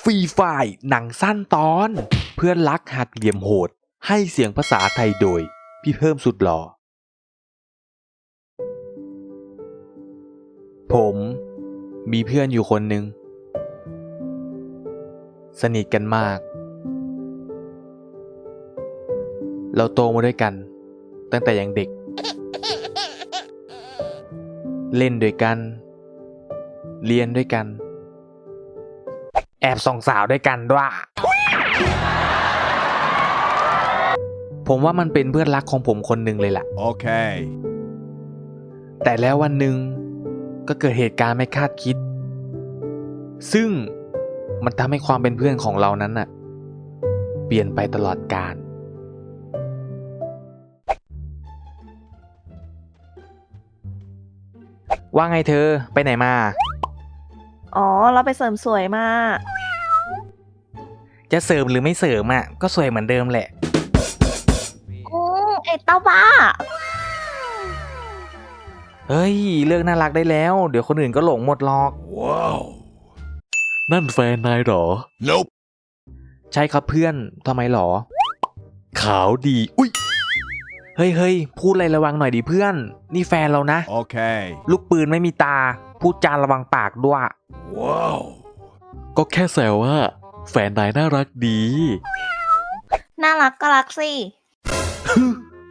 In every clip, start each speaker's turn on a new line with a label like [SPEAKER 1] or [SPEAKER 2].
[SPEAKER 1] ฟรีไฟล์หนังสั้นตอน เพื่อนรักหักเหลี่ยมโหด ให้เสียงภาษาไทยโดย พี่เพิ่มสุดหล่อผมมีเพื่อนอยู่คนหนึ่ง สนิทกันมาก เราโตมาด้วยกัน ตั้งแต่ยังเด็ก เล่นด้วยกัน เรียนด้วยกัน แอบส่องสาวด้วยกันด้วยผมว่ามันเป็นเพื่อนรักของผมคนหนึ่งเลยล่ะ
[SPEAKER 2] Okay.
[SPEAKER 1] แต่แล้ววันหนึ่งก็เกิดเหตุการณ์ไม่คาดคิด ซึ่งมันทำให้ความเป็นเพื่อนของเรานั้นน่ะ เปลี่ยนไปตลอดกาลว่าไงเธอไปไหนมา
[SPEAKER 3] อ๋อ เราไปเสริมสวยมา
[SPEAKER 1] จะเสริมหรือไม่เสริมอะก็สวยเหมือนเดิมแหละ
[SPEAKER 3] อืมไอ้เต้าบ้า
[SPEAKER 1] เฮ้ย เลิกน่ารักได้แล้ว เดี๋ยวคนอื่นก็หลงหมดหรอก
[SPEAKER 2] Wow.
[SPEAKER 1] นั่นแฟนนายหรอ
[SPEAKER 2] Nope.
[SPEAKER 1] ใช่ครับเพื่อนทำไมหรอ ขาวดีอุ้ยเฮ้ยเฮ้ยพูดอะไรระวังหน่อยดิเพื่อน นี่แฟนเรานะ
[SPEAKER 2] Okay.
[SPEAKER 1] ลูกปืนไม่มีตา พูดจาระวังปากด้วย
[SPEAKER 2] Wow.
[SPEAKER 1] ก็แค่แซวว่า แฟนนายน่ารักดี
[SPEAKER 3] น่ารักก็รักสิ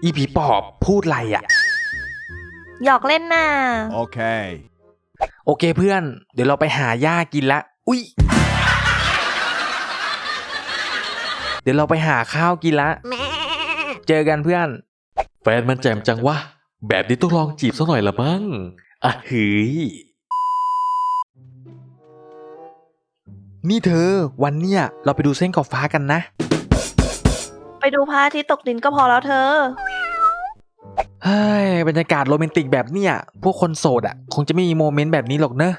[SPEAKER 1] อีผีปอบพูดอะไรอะ
[SPEAKER 3] หยอกเล่นน่ะ
[SPEAKER 2] Okay.
[SPEAKER 1] โอเคเพื่อน เดี๋ยวเราไปหาหญ้ากินละ อุ้ย เดี๋ยวเราไปหาข้าวกินละ เจอกันเพื่อน แฟนมันแจ่มจังวะ แบบนี้ต้องลองจีบสักหน่อยละมั้งอะเฮ้ย นี่เธอ วันเนี้ยเราไปดูเส้นขอบฟ้ากันนะ
[SPEAKER 3] ไปดูพระอาทิตย์ตกดินก็พอแล้วเธอ
[SPEAKER 1] เฮ้ยบรรยากาศโรแมนติกแบบเนี้ยพวกคนโสดอะ คงจะไม่มีโมเมนต์แบบนี้หรอกเนอะ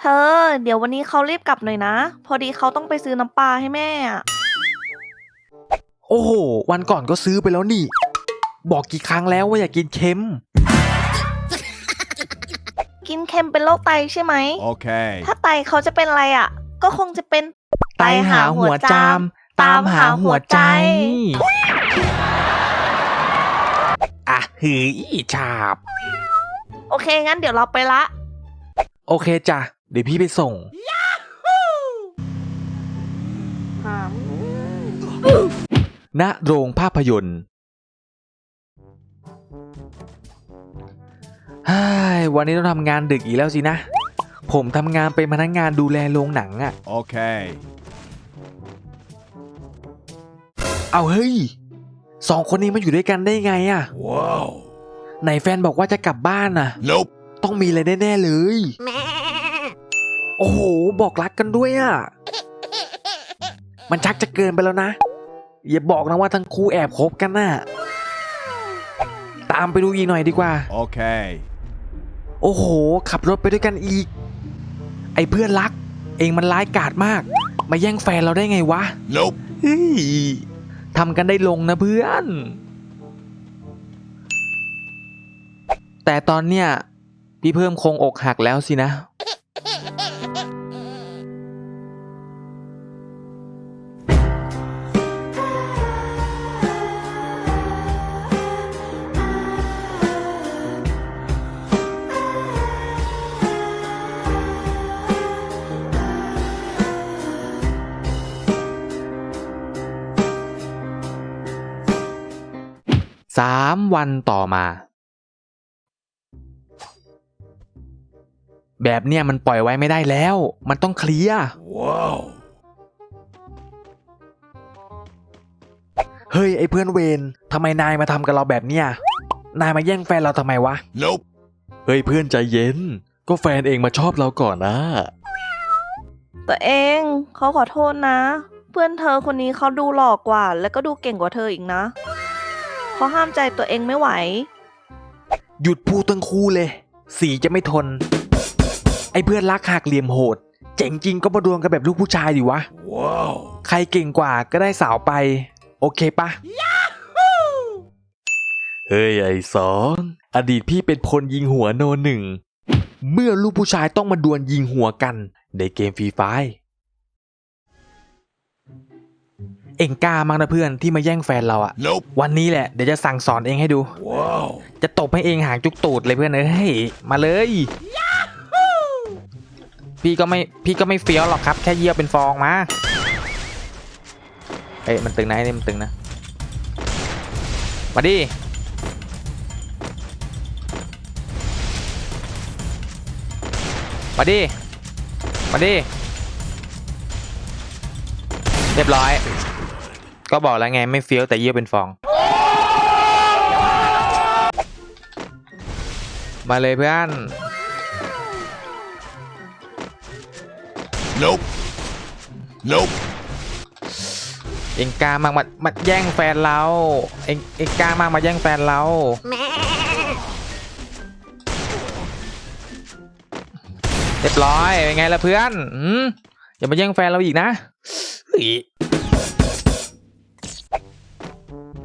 [SPEAKER 3] เธอ เดี๋ยววันนี้เขารีบกลับหน่อยนะ พอดีเขาต้องไปซื้อน้ำปลาให้แม่อะ
[SPEAKER 1] โอ้โห วันก่อนก็ซื้อไปแล้วนี่ บอกกี่ครั้งแล้วว่าอย่ากินเค็ม
[SPEAKER 3] กินเค็มเป็นโรคไตใช่ไหม
[SPEAKER 2] Okay.
[SPEAKER 3] ถ้าไตเขาจะเป็นอะไรอะ ก็คงจะเป็น
[SPEAKER 1] ไตหาหัวจาม ตามหาหัวใจ อะหือฉาบ
[SPEAKER 3] โอเค งั้นเดี๋ยวเราไปละ
[SPEAKER 1] โอเคจ้ะ เดี๋ยวพี่ไปส่ง ณโรงภาพยนตร์ วันนี้ต้องทำงานดึกอีกแล้วสินะ ผมทำงานเป็นพนักงานดูแลโรงหนังอะ
[SPEAKER 2] Okay.
[SPEAKER 1] เอาเฮ้ยสองคนนี้มาอยู่ด้วยกันได้ไงอะ
[SPEAKER 2] Wow.
[SPEAKER 1] ไหนแฟนบอกว่าจะกลับบ้านน่ะ
[SPEAKER 2] Nope.
[SPEAKER 1] ต้องมีอะไรแน่ๆเลย โอ้โห บอกรักกันด้วยอะมันชักจะเกินไปแล้วนะ อย่าบอกนะว่าทั้งคู่แอบคบกันน่ะ ตามไปดูอีกหน่อยดีกว่า
[SPEAKER 2] Okay.
[SPEAKER 1] โอ้โห ขับรถไปด้วยกันอีก ไอ้เพื่อนรัก เองมันร้ายกาจมาก มาแย่งแฟนเราได้ไงวะ
[SPEAKER 2] Nope.
[SPEAKER 1] เฮ้ยทำกันได้ลงนะเพื่อน แต่ตอนเนี้ยพี่เพิ่มคงอกหักแล้วสินะามวันต่อมา แบบเนี้ยมันปล่อยไว้ไม่ได้แล้ว มันต้องเคลียร์
[SPEAKER 2] Wow.
[SPEAKER 1] เฮ้ย ไอ้เพื่อนเวนทำไมนายมาทำกับเราแบบเนี้ยนายมาแย่งแฟนเราทำไมวะ
[SPEAKER 2] Nope.
[SPEAKER 1] เฮ้ยเพื่อนใจเย็น ก็แฟนเองมาชอบเราก่อนนะ
[SPEAKER 3] ตัวเองเขาขอโทษนะ เพื่อนเธอคนนี้เขาดูหล่อกว่า แล้วก็ดูเก่งกว่าเธออีกนะ เขาห้ามใจตัวเองไม่ไหว
[SPEAKER 1] หยุดพูดทั้งคู่เลย สีจะไม่ทน ไอ้เพื่อนรักหักเหลี่ยมโหด เจ๋งจริงก็มาดวลกันแบบลูกผู้ชายดิวะ
[SPEAKER 2] Wow.
[SPEAKER 1] ใครเก่งกว่าก็ได้สาวไป โอเคปะ เฮ้ยไอ้สองอดีตพี่เป็นพลยิงหัวโนหนึ่ง เมื่อลูกผู้ชายต้องมาดวลยิงหัวกัน ในเกมฟรีไฟ เอ็งกล้ามากนะเพื่อนที่มาแย่งแฟนเราอะ
[SPEAKER 2] Nope.
[SPEAKER 1] วันนี้แหละเดี๋ยวจะสั่งสอนเองให้ดู
[SPEAKER 2] Whoa.
[SPEAKER 1] จะตบให้เองหางจุกตูดเลยเพื่อนเอ้ยมาเลย พี่ก็ไม่พี่ก็ไม่เฟี้ยวหรอกครับ แค่เยี่ยวเป็นฟองมาเอ้ยมันตึงนะไอ้นี่มันตึงนะ มาดิมาดิ มาดิ เรียบร้อย ก็บอกแล้วไงไม่เฟี้ยวแต่เยี่ยวเป็นฟอง มาเลยเพื่อน
[SPEAKER 2] Nope. Nope.
[SPEAKER 1] เองกล้ามากมามาแย่งแฟนเราเองเองกล้ามากมาแย่งแฟนเราเรียบร้อยเป็นไงล่ะเพื่อนอืมอย่ามาแย่งแฟนเราอีกนะ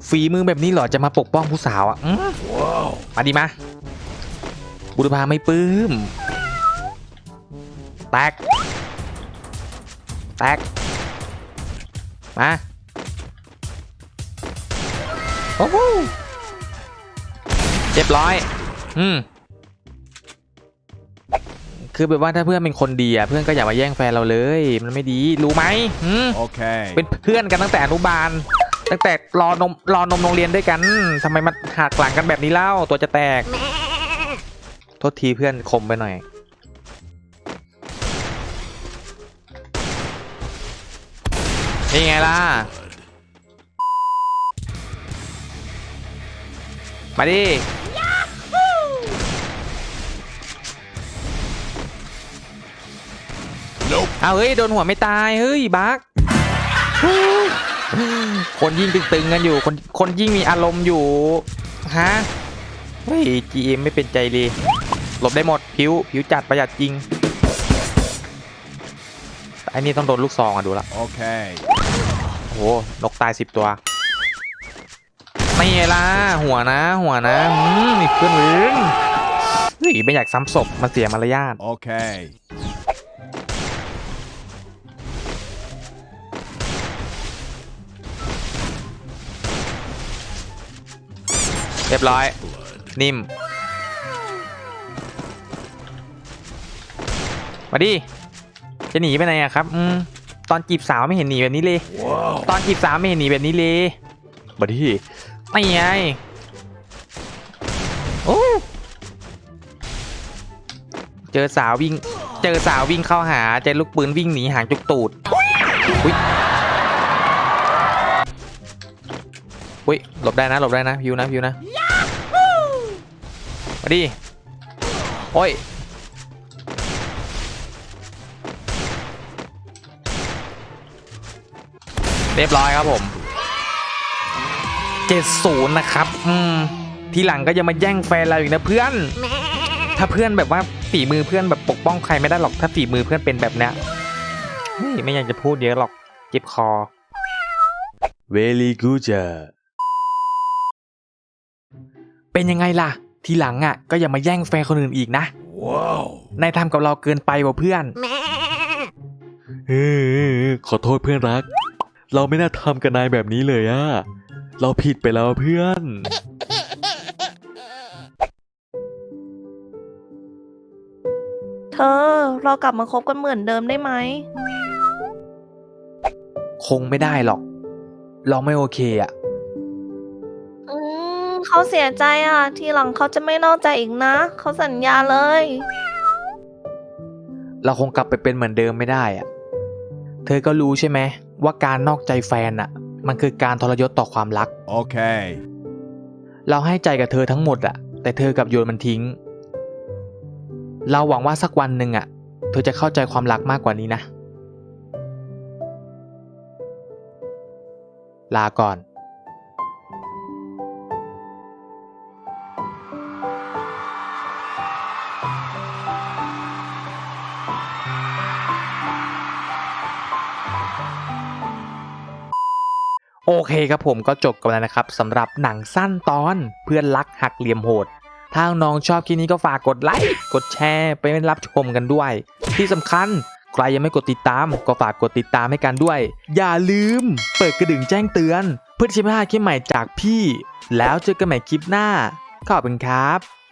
[SPEAKER 1] ฝีมือแบบนี้เหรอจะมาปกป้องผู้สาวอะอืม
[SPEAKER 2] Whoa.
[SPEAKER 1] มาดิมาบุรพาไม่ปลื้ม แตก แตก มา โอ้โหเรียบร้อย อืม คือแบบว่าถ้าเพื่อนเป็นคนดีอะเพื่อนก็อย่ามาแย่งแฟนเราเลย มันไม่ดี รู้ไหมอืม
[SPEAKER 2] Okay.
[SPEAKER 1] เป็นเพื่อนกันตั้งแต่อนุบาล ตั้งแต่รอนมรอนมโรงเรียนด้วยกันทำไมมาหักหลังกันแบบนี้เล่าตัวจะแตกโทษทีเพื่อนคมไปหน่อย นี่ไงล่ะ มาดิ
[SPEAKER 2] Nope.
[SPEAKER 1] เอาเฮ้ย โดนหัวไม่ตาย เฮ้ย บัก คนยิ่งตึงๆกันอยู่ คนคนยิ่งมีอารมณ์อยู่ ฮะ เฮ้ย GM ไม่เป็นใจเลยหลบได้หมดผิวผิวจัดประหยัดจริงแต่อันนี้ต้องโดนลูกซองอะดูละ
[SPEAKER 2] Okay.
[SPEAKER 1] โอ้โหนกตายสิบตัวไม่ไงล่ะหัวนะ หัวนะอืมนี่เพื่อนเว้นเฮ้ยไม่อยากซ้ำศพมันเสียมารยาท
[SPEAKER 2] Okay.
[SPEAKER 1] เรียบร้อย นิ่ม มาดิ จะหนีไปไหนอะครับ อืม ตอนจีบสาวไม่เห็นหนีแบบนี้เลย
[SPEAKER 2] Whoa.
[SPEAKER 1] ตอนจีบสาวไม่เห็นหนีแบบนี้เลยมาดิไม่ไง โอ้เจอสาววิ่ง เจอสาววิ่งเข้าหา เจอลูกปืนวิ่งหนีหางจุกตูดอุ้ยอุ้ยหลบได้นะ หลบได้นะพิวนะพิวนะมา ดิโอ้ยเรียบร้อยครับผม 70 นะครับ อืม ทีหลังก็จะมาแย่งแฟนเราอีกนะเพื่อน ถ้าเพื่อนแบบว่าฝีมือเพื่อนแบบปกป้องใครไม่ได้หรอก ถ้าฝีมือเพื่อนเป็นแบบเนี้ยเฮ้ยไม่อยากจะพูดเยอะหรอกเจ็บคอ Very good job เป็นยังไงล่ะ ทีหลังอะก็อย่ามาแย่งแฟนคนอื่นอีกนะ
[SPEAKER 2] Whoa.
[SPEAKER 1] นายทำกับเราเกินไปว่ะเพื่อนเออขอโทษเพื่อนรัก เราไม่น่าทำกับนายแบบนี้เลยอะเราผิดไปแล้วเพื่อน
[SPEAKER 3] เธอ เรากลับมาคบกันเหมือนเดิมได้ไหม
[SPEAKER 1] คงไม่ได้หรอก เราไม่โอเคอะ
[SPEAKER 3] อืม เขาเสียใจอะ ทีหลังเขาจะไม่นอกใจอีกนะ เขาสัญญาเลย
[SPEAKER 1] เราคงกลับไปเป็นเหมือนเดิมไม่ได้อะเธอก็รู้ใช่ไหมว่าการนอกใจแฟนอะมันคือการทรยศต่อความรัก
[SPEAKER 2] Okay.
[SPEAKER 1] เราให้ใจกับเธอทั้งหมดอะแต่เธอกลับโยนมันทิ้ง เราหวังว่าสักวันหนึ่งอะเธอจะเข้าใจความรักมากกว่านี้นะ ลาก่อน เคครับผมก็จบกันแล้วนะครับสำหรับหนังสั้นตอนเพื่อนรักหักเหลี่ยมโหด ถ้าน้องชอบคลิปนี้ก็ฝากกดไลค์กดแชร์ไปรับชมกันด้วย ที่สำคัญใครยังไม่กดติดตามก็ฝากกดติดตามให้กันด้วย อย่าลืม เปิดกระดิ่งแจ้งเตือน เพื่อที่จะไม่พลาดคลิปใหม่จากพี่ แล้วเจอกันใหม่คลิปหน้าขอบคุณครับ